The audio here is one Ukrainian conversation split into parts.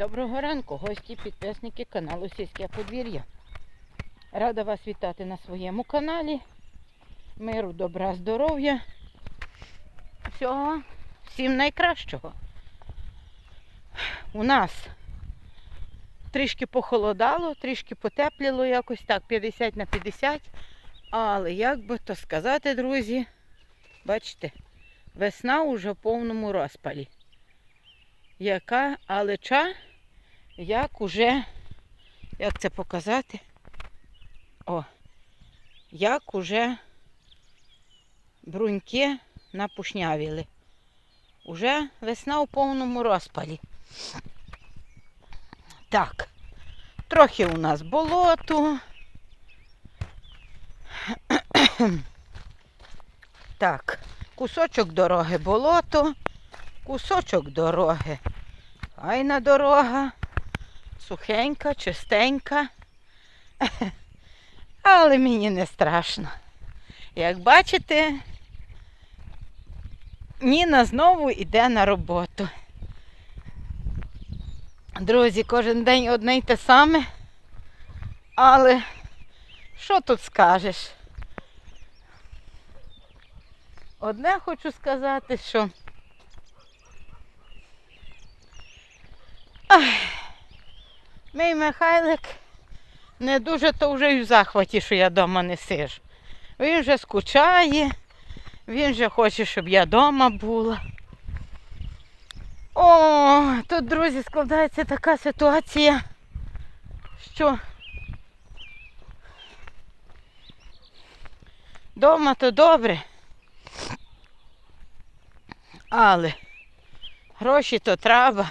Доброго ранку, гості, підписники каналу Сільське подвір'я. Рада вас вітати на своєму каналі. Миру, добра, здоров'я. Всього всім найкращого. У нас трішки похолодало, трішки потепліло якось так, 50 на 50. Але як би то сказати, друзі, бачите, весна уже в повному розпалі. Яка алеча, як уже, як це показати? О, як уже бруньки напушнявіли. Уже весна у повному розпалі. Так, трохи у нас болото. Так, кусочок дороги болото, кусочок дороги. Файна дорога, сухенька, чистенька. Але мені не страшно. Як бачите, Ніна знову йде на роботу. Друзі, кожен день одне й те саме. Але що тут скажеш? Одне хочу сказати, що Ах, мій Михайлик не дуже то вже й в захваті, що я вдома не сижу. Він вже скучає, він вже хоче, щоб я вдома була. О, тут, друзі, складається така ситуація, що вдома то добре, але гроші то треба.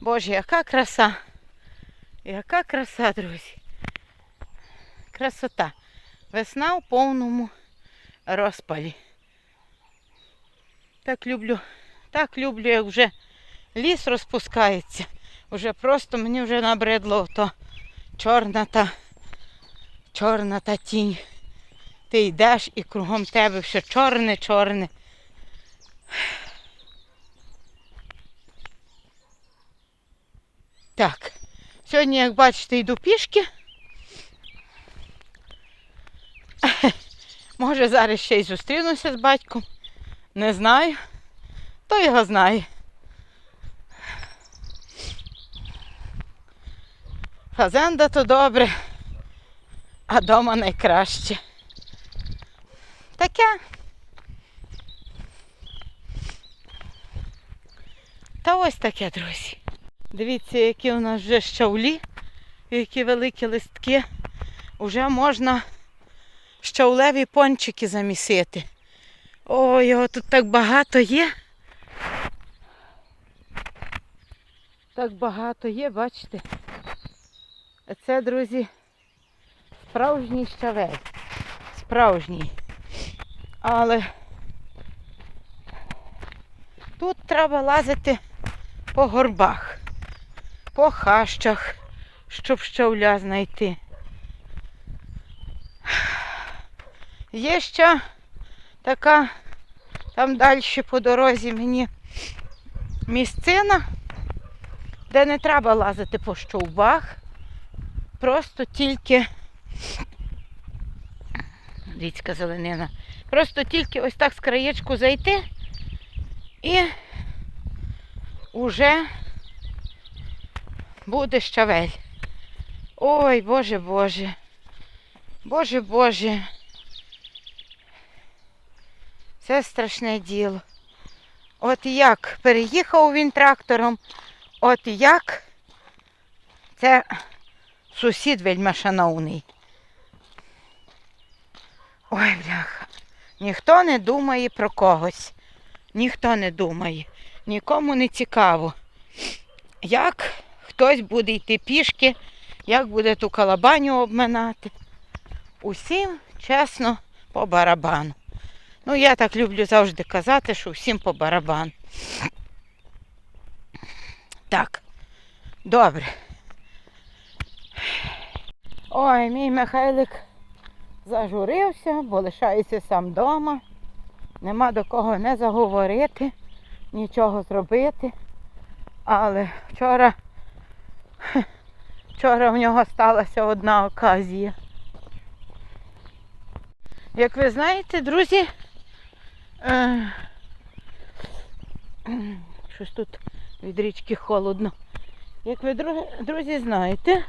Боже, яка краса. Яка краса, друзі. Красота. Весна у повному розпалі. Так люблю, так люблю, як вже ліс розпускається. Вже просто мені вже набридло то чорна та чорна та тінь. Ти йдеш і кругом тебе все чорне-чорне. Так, сьогодні, як бачите, йду пішки. Може, зараз ще й зустрінуся з батьком. Не знаю. Хто його знає. Фазенда то добре, а дома найкраще. Таке. Та ось таке, друзі. Дивіться, які у нас вже щавлі, які великі листки. Уже можна щавлеві пончики замісити. Ой, його тут так багато є. Так багато є, бачите? Це, друзі, справжній щавель. Справжній. Але тут треба лазити по горбах по хащах, щоб щавля знайти. Є ще така там далі по дорозі мені місцина, де не треба лазити по щовбах, просто тільки річка зеленина. Просто тільки ось так з краєчку зайти і уже буде щавель. Ой, Боже Боже. Боже Боже. Це страшне діло. От як переїхав він трактором, от як це сусід вельми шановний. Ой, бляха. Ніхто не думає про когось. Ніхто не думає. Нікому не цікаво. Як хтось буде йти пішки, як буде ту калабаню обминати. Усім чесно по барабану. Ну, я так люблю завжди казати, що всім по барабану. Так, добре. Ой, мій Михайлик зажурився, бо лишається сам вдома. Нема до кого не заговорити, нічого зробити. Але вчора, вчора в нього сталася одна оказія. Як ви знаєте, друзі, е, щось тут від річки холодно. Як ви, друзі, знаєте,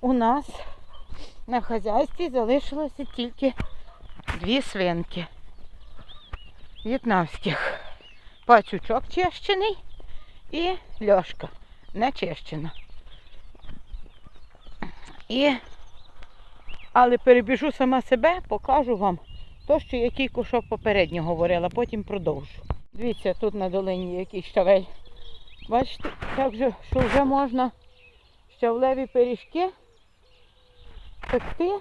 у нас на хазяйстві залишилося тільки дві свинки в'єтнамських. Пацючок чищений і льошка не чищена. І... Але перебіжу сама себе, покажу вам то, що я тільки що попередньо говорила, потім продовжу. Дивіться, тут на долині який щавель. Бачите, так же, що вже можна щавлеві пиріжки пекти.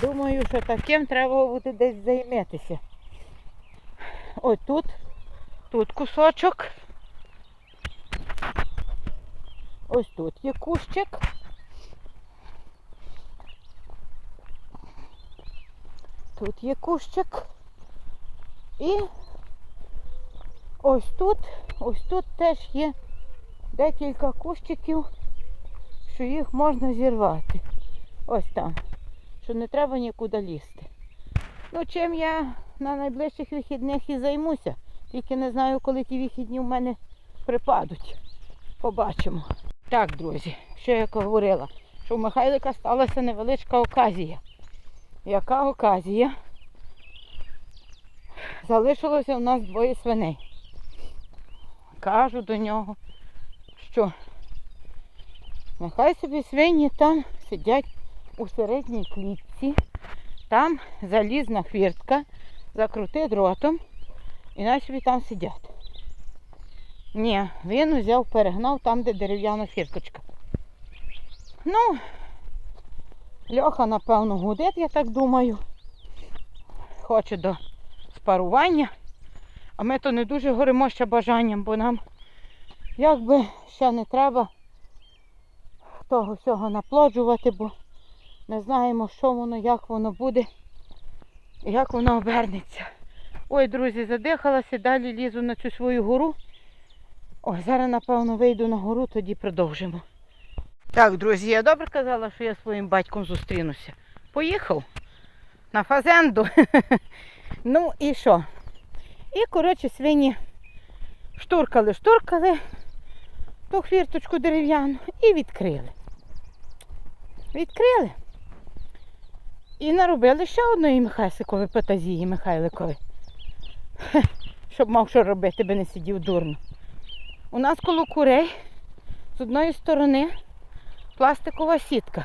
Думаю, що таким треба буде десь займатися. Ось тут, тут кусочок. Ось тут є кущик. Тут є кущик. І ось тут, ось тут теж є декілька кущиків, що їх можна зірвати. Ось там. Що не треба нікуди лізти. Ну, чим я на найближчих вихідних і займуся. Тільки не знаю, коли ті вихідні в мене припадуть. Побачимо. Так, друзі, що я говорила, що в Михайлика сталася невеличка оказія. Яка оказія? Залишилося у нас двоє свиней. Кажу до нього, що нехай собі свині там сидять у середній клітці, там залізна хвіртка, закрути дротом і най собі там сидять. Ні, він взяв, перегнав там, де дерев'яна фірточка. Ну, Льоха, напевно, гудить, я так думаю. Хоче до спарування. А ми то не дуже горимо ще бажанням, бо нам якби ще не треба того всього наплоджувати, бо не знаємо, що воно, як воно буде, і як воно обернеться. Ой, друзі, задихалася, далі лізу на цю свою гору. Ой, зараз, напевно, вийду на гору, тоді продовжимо. Так, друзі, я добре казала, що я своїм батьком зустрінуся. Поїхав на фазенду. ну і що? І, коротше, свині штуркали, штуркали ту хвірточку дерев'яну і відкрили. Відкрили. І наробили ще одної Михайсикові патазії Михайликові. Щоб мав що робити, би не сидів дурно. У нас коло курей з одної сторони пластикова сітка.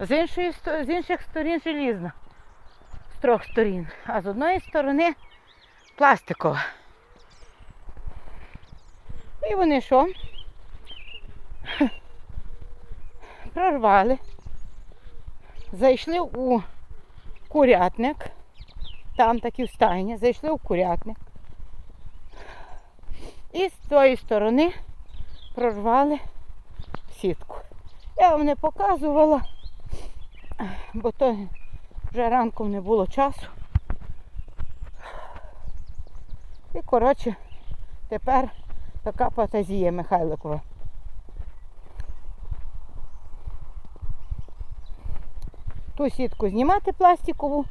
З, іншої, з інших сторін желізна. З трьох сторін. А з одної сторони пластикова. І вони що? Прорвали. Зайшли у курятник. Там такі в стайні. Зайшли у курятник. І з тої сторони прорвали сітку. Я вам не показувала, бо то вже ранком не було часу. І коротше, тепер така фантазія Михайликова. Ту сітку знімати пластикову,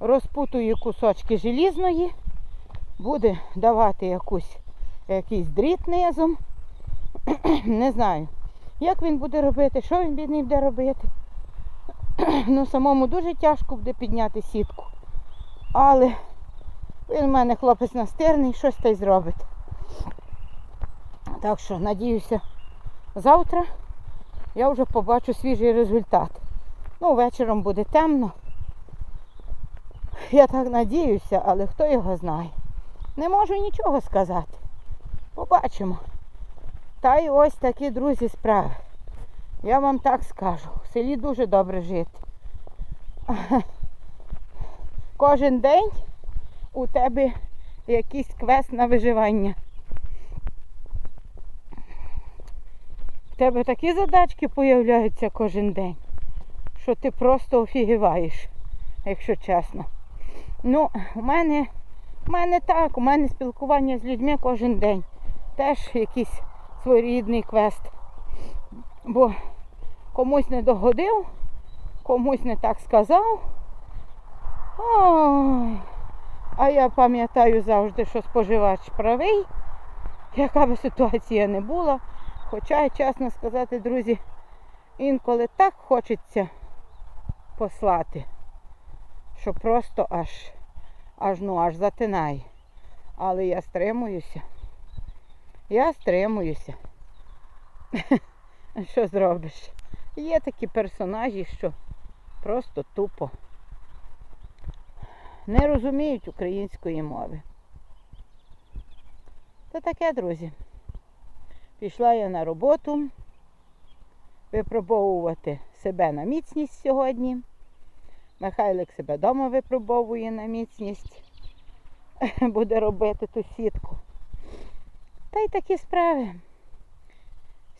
розпутую кусочки желізної, буде давати якусь, якийсь дріт низом. Не знаю, як він буде робити, що він бідний буде робити. ну, самому дуже тяжко буде підняти сітку. Але він в мене хлопець настирний, щось та й зробить. Так що, надіюся, завтра я вже побачу свіжий результат. Ну, вечором буде темно. Я так надіюся, але хто його знає. Не можу нічого сказати. Побачимо. Та й ось такі, друзі, справи. Я вам так скажу. В селі дуже добре жити. Кожен день у тебе якийсь квест на виживання. В тебе такі задачки появляються кожен день, що ти просто офігіваєш, якщо чесно. Ну, у мене У мене так, у мене спілкування з людьми кожен день. Теж якийсь своєрідний квест. Бо комусь не догодив, комусь не так сказав. Ой. А я пам'ятаю завжди, що споживач правий, яка би ситуація не була. Хоча, чесно сказати, друзі, інколи так хочеться послати, що просто аж, аж ну аж затинає. Але я стримуюся. Я стримуюся. Що зробиш? Є такі персонажі, що просто тупо не розуміють української мови. То таке, друзі. Пішла я на роботу випробовувати себе на міцність сьогодні. Михайлик себе вдома випробовує на міцність. Буде робити ту сітку. Та й такі справи.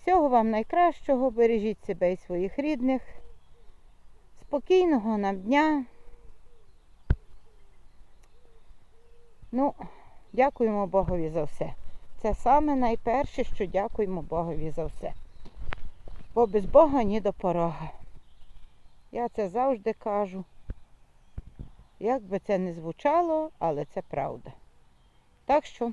Всього вам найкращого, бережіть себе і своїх рідних. Спокійного нам дня. Ну, дякуємо Богові за все. Це саме найперше, що дякуємо Богові за все. Бо без Бога ні до порога. Я це завжди кажу. Як би це не звучало, але це правда. Так що,